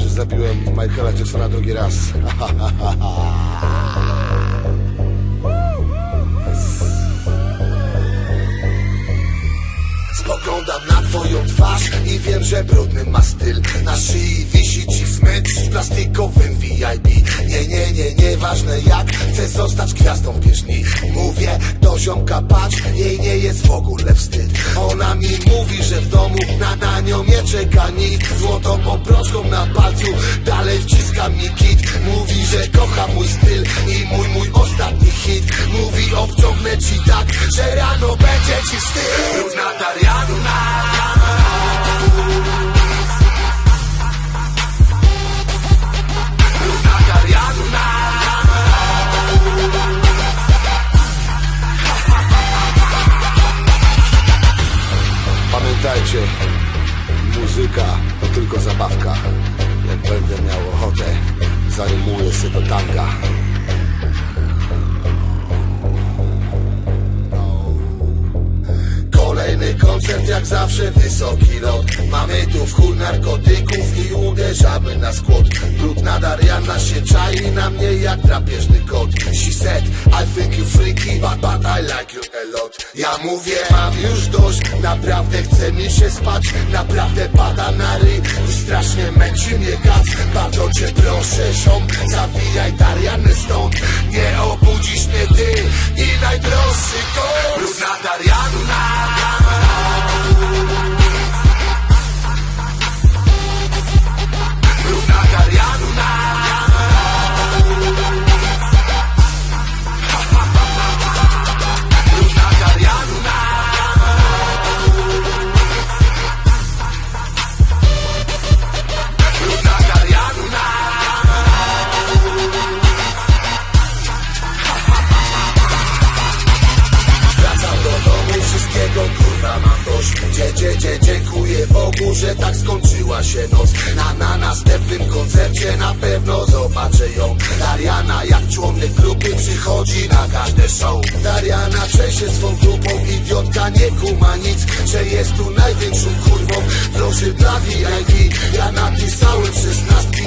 zabiłem Michaela Jacksona drugi raz. Spoglądam na twoją twarz i wiem, że brudny ma styl Na szyi wisi ci smycz nieważne jak, chcę zostać gwiazdą w bieżni Mówię do ziomka, patrz, jej nie jest w ogóle wstyd. Ona mi mówi, że w domu na, na nią nie czeka nic Złotą obrożką na palcu, dalej wciska mi kit. Mówi, że kocha mój styl i mój, mój ostatni hit. Mówi, obciągnę ci tak, że rano będzie ci wstyd. Brudna Darianna Muzyka to tylko zabawka. Jak będę miał ochotę, zarymuję się do tanga. Kolejny koncert jak zawsze wysoki lot Mamy tu w chuj narkotyków i uderzamy na skłot Brudna Dariana się czai na mnie jak drapieżny kot. She said, I think you freaky, but, but I like you a lot. Ja mówię, mam już dość, naprawdę chce mi się spać. Naprawdę pada na ryj. I strasznie męczy mnie dziękuję Bogu, że tak skończyła się noc. Na, na następnym koncercie na pewno zobaczę ją. Dariana jak członek grupy przychodzi na każde show. Dariana trzęsie swą grupą, idiotka nie kuma nic Że jest tu największą kurwą. Loży dla VIP Ja napisałem szesnastki